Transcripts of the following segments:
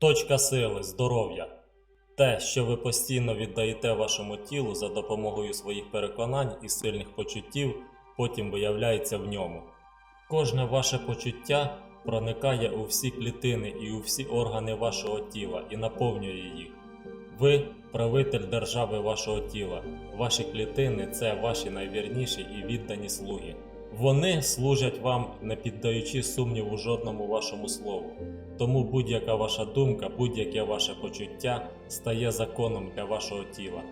Точка сили, здоров'я. Те, що ви постійно віддаєте вашому тілу за допомогою своїх переконань і сильних почуттів, потім виявляється в ньому. Кожне ваше почуття проникає у всі клітини і у всі органи вашого тіла і наповнює їх. Ви правитель держави вашого тіла. Ваші клітини це ваші найвірніші і віддані слуги. Вони служать вам, не піддаючи сумніву жодному вашому слову. Тому будь-яка ваша думка, будь-яке ваше почуття стає законом для вашого тіла.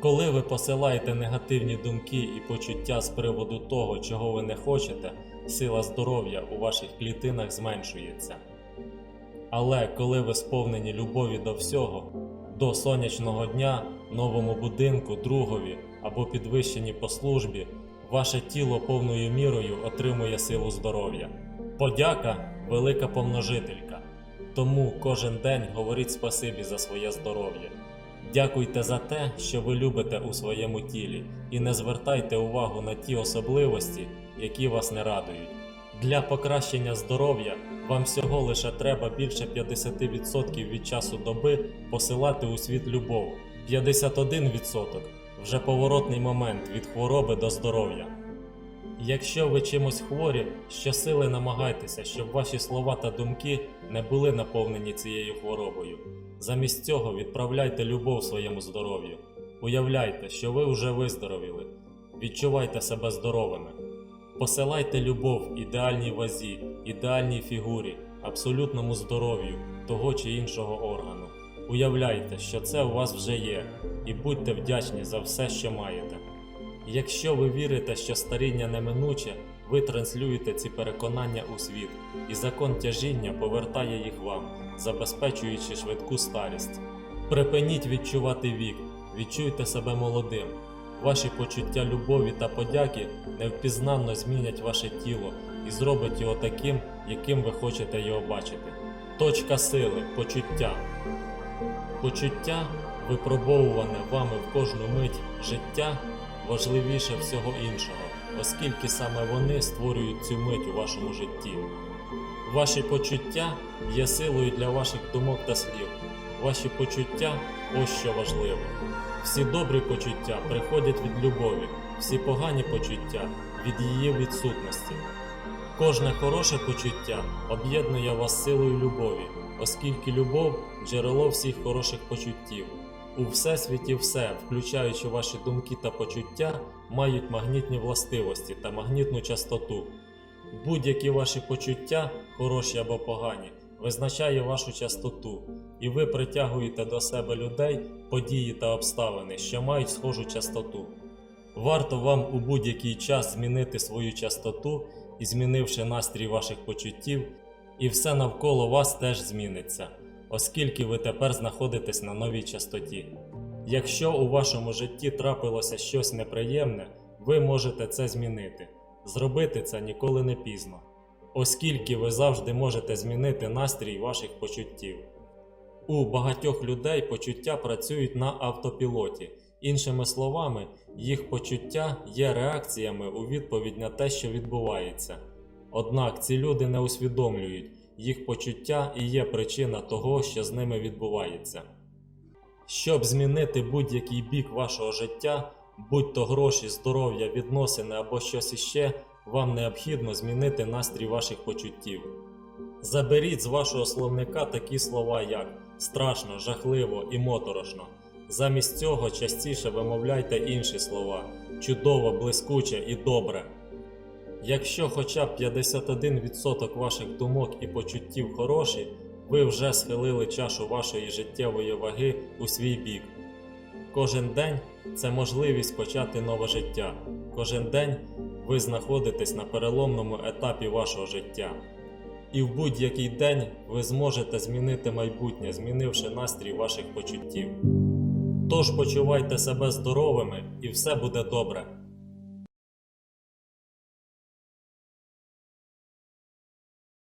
Коли ви посилаєте негативні думки і почуття з приводу того, чого ви не хочете, сила здоров'я у ваших клітинах зменшується. Але коли ви сповнені любові до всього, до сонячного дня, новому будинку, другові або підвищені по службі, ваше тіло повною мірою отримує силу здоров'я. Подяка велика помножителька. Тому кожен день говоріть спасибі за своє здоров'я. Дякуйте за те, що ви любите у своєму тілі, і не звертайте увагу на ті особливості, які вас не радують. Для покращення здоров'я вам всього лише треба більше 50% від часу доби посилати у світ любов. 51% вже поворотний момент від хвороби до здоров'я. Якщо ви чимось хворі, щосили намагайтеся, щоб ваші слова та думки не були наповнені цією хворобою. Замість цього відправляйте любов своєму здоров'ю. Уявляйте, що ви вже виздоровіли. Відчувайте себе здоровими. Посилайте любов ідеальній вазі, ідеальній фігурі, абсолютному здоров'ю того чи іншого органу. Уявляйте, що це у вас вже є, і будьте вдячні за все, що маєте. Якщо ви вірите, що старіння неминуче, ви транслюєте ці переконання у світ, і закон тяжіння повертає їх вам, забезпечуючи швидку старість. Припиніть відчувати вік, відчуйте себе молодим. Ваші почуття любові та подяки невпізнанно змінять ваше тіло і зробить його таким, яким ви хочете його бачити. Точка сили, почуття. Почуття, випробовуване вами в кожну мить життя, важливіше всього іншого, оскільки саме вони створюють цю мить у вашому житті. Ваші почуття є силою для ваших думок та слів. Ваші почуття ось що важливо. Всі добрі почуття приходять від любові, всі погані почуття від її відсутності. Кожне хороше почуття об'єднує вас силою любові, оскільки любов джерело всіх хороших почуттів. У всесвіті все, включаючи ваші думки та почуття, мають магнітні властивості та магнітну частоту. Будь-які ваші почуття, хороші або погані, визначає вашу частоту, і ви притягуєте до себе людей, події та обставини, що мають схожу частоту. Варто вам у будь-який час змінити свою частоту і змінивши настрій ваших почуттів, і все навколо вас теж зміниться, оскільки ви тепер знаходитесь на новій частоті. Якщо у вашому житті трапилося щось неприємне, ви можете це змінити. Зробити це ніколи не пізно, оскільки ви завжди можете змінити настрій ваших почуттів. У багатьох людей почуття працюють на автопілоті. Іншими словами, їх почуття є реакціями у відповідь на те, що відбувається. Однак ці люди не усвідомлюють, їх почуття і є причина того, що з ними відбувається. Щоб змінити будь-який бік вашого життя, будь то гроші, здоров'я, відносини або щось іще, вам необхідно змінити настрій ваших почуттів. Заберіть з вашого словника такі слова, як страшно, жахливо і моторошно. Замість цього частіше вимовляйте інші слова чудово, блискуче і добре. Якщо хоча б 51% ваших думок і почуттів хороші, ви вже схилили чашу вашої життєвої ваги у свій бік. Кожен день це можливість почати нове життя. Кожен день ви знаходитесь на переломному етапі вашого життя. І в будь-який день ви зможете змінити майбутнє, змінивши настрій ваших почуттів. Тож почувайте себе здоровими і все буде добре.